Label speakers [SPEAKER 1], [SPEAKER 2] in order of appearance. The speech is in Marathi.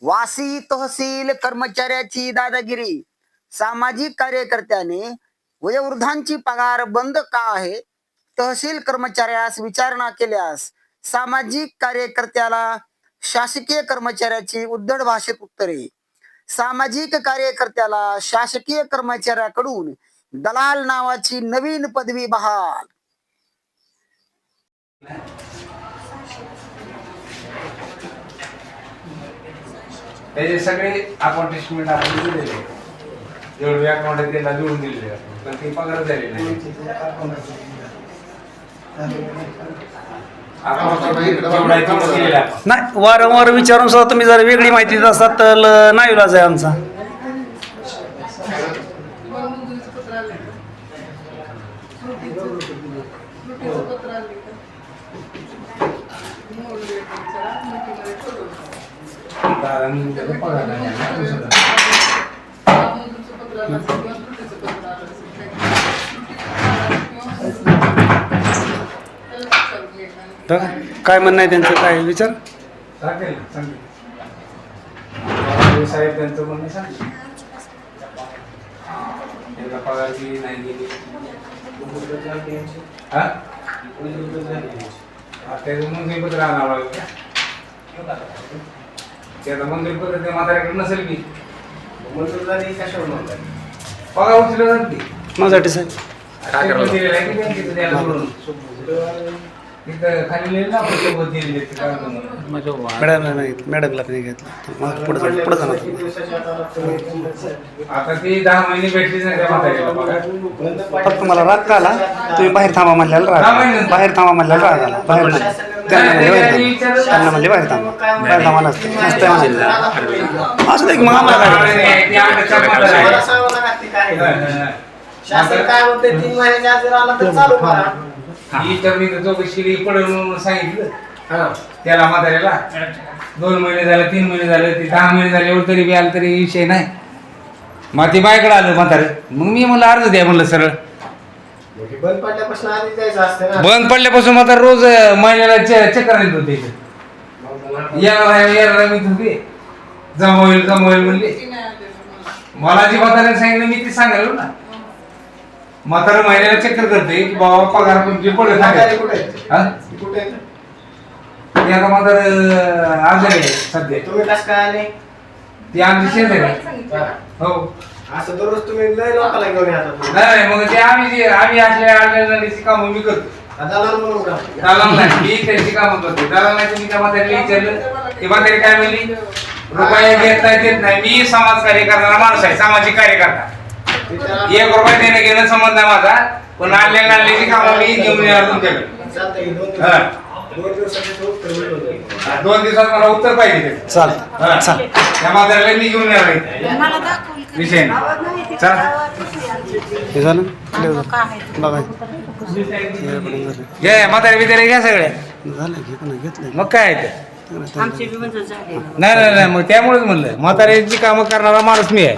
[SPEAKER 1] वासी तहसील कर्मचाऱ्याची दादागिरी. सामाजिक कार्यकर्त्याने वयोवृद्धांची पगार बंद का आहे? तहसील कर्मचाऱ्यास विचारणा केल्यास सामाजिक कार्यकर्त्याला शासकीय कर्मचाऱ्याची उद्धड भाषेत उत्तरे. सामाजिक कार्यकर्त्याला शासकीय कर्मचाऱ्याकडून दलाल नावाची नवीन पदवी बहाल.
[SPEAKER 2] त्याचे सगळे अकाउंटेशमेंट आपण दिलेले जेवढे अकाउंट आहे त्याला लिहून दिलेले. पण ते पगार झाले नाही.
[SPEAKER 3] नाही वारंवार विचारून सुद्धा तुम्ही जर वेगळी माहिती देत असतात तर ल- नाही इलाज आहे आमचा
[SPEAKER 2] दादांनी त्याचा पगार नाही आला. दुसरं.
[SPEAKER 3] तर काय म्हणणं आहे त्यांचं काय विचार
[SPEAKER 2] सांगेल ना, सांगेल. साहेब त्यांचं म्हणणं सांगेल. त्यांना पगार दिली नाही दिली हा? हा, त्याचं मंजुरी पत्र आणावं लागेल का? त्याचं मंजुरी पत्र ते म्हाताऱ्याकडे नसेल की पगार उचलला जात नाही.
[SPEAKER 3] माझ्यासाठी साहेब
[SPEAKER 2] स्टेटमेंट दिलेलं आहे की बँकेचं द्यायला सोडून. कागद.
[SPEAKER 3] मॅडमला नाही मॅडमला नाही घेतलं. मग पुढे जाणार पुढे जाणार. फक्त मला राग का आला? तुम्ही बाहेर थांबा म्हणल्याला राग बाहेर थांबा म्हणल्याला राग आला. बाहेर नाही. त्यांना म्हणले बाहेर थांबा. त्यांना म्हणले बाहेर थांबा. बाहेर थांबा नसते नसते म्हणले. असं एक
[SPEAKER 2] आहे.
[SPEAKER 4] शासन काय म्हणते तीन महिन्याच्या आला तर चालू करा.
[SPEAKER 2] ही. तर मी तर चौकशी पडेल म्हणून सांगितलं. त्याला म्हाताऱ्याला. दोन महिने झाले तीन महिने झाले ती दहा महिने झाले एवढं तरी बी आलं तरी विषय नाही. मग ती बायकडे आलं म्हातारे. मग मी म्हणलं अर्ज द्या म्हणलं सरळ.
[SPEAKER 4] बंद पडल्यापासून आधी जायचं असतं ना.
[SPEAKER 2] बंद पडल्यापासून म्हातारा रोज महिन्याला चे- चक्कर येत होते इथे. येणार आहे येणार आहे मी होते जमा होईल जमा होईल म्हणले मला जी म्हाताऱ्याने सांगितलं मी ते सांगायला ना. म्हातारा महिन्याला चक्कर करते की बाबा पगार तुमची पडत
[SPEAKER 4] म्हातारी कुठे?
[SPEAKER 2] हा?
[SPEAKER 4] ती कुठे? आहे?
[SPEAKER 2] ते आता म्हातार आजारी आहे सध्या.
[SPEAKER 4] तुम्ही कसं काय आले?
[SPEAKER 2] ती आमची शेजारी आहे.
[SPEAKER 4] हा.
[SPEAKER 2] हो.
[SPEAKER 4] असं दररोज तुम्ही लय लोकांना घेऊन येतात
[SPEAKER 2] नाही नाही, मग ते आम्ही जे आम्ही असल्या आलेल्याची कामं मी करतो.
[SPEAKER 4] दलाल म्हणून का
[SPEAKER 2] दलाल नाही मी त्यांची कामं करतो. दलाल नाही तुम्ही त्या म्हातारीला विचारलं ते म्हातारी काय म्हणली? रुपये घेत नाही देत नाही. मी समाज कार्य करणारा माणूस आहे सामाजिक कार्यकर्ता. एक रुपये देणं घेणं संबंध नाही माझा. पण आणले नाल्याची कामं मी घेऊन येणार तुमच्याकडे.
[SPEAKER 4] दोन
[SPEAKER 2] हा. दिवसात मला उत्तर पाहिजे.
[SPEAKER 3] चालतं
[SPEAKER 2] हा.
[SPEAKER 3] चाल
[SPEAKER 2] त्या म्हातारीला मी घेऊन येणार. विषय नाही. चला.
[SPEAKER 3] हे झालं? क्लिअर झालं. बघा. हे पण झालं.
[SPEAKER 2] घ्या म्हातारी बितारी घ्या सगळ्या
[SPEAKER 3] झालं घेतलं घेतलं
[SPEAKER 2] मग काय आहे ते?
[SPEAKER 5] आमचे बी म्हणजे झाले.
[SPEAKER 2] नाही नाही नाही मग त्यामुळेच म्हणलं. म्हाताऱ्याची कामं करणारा माणूस मी आहे.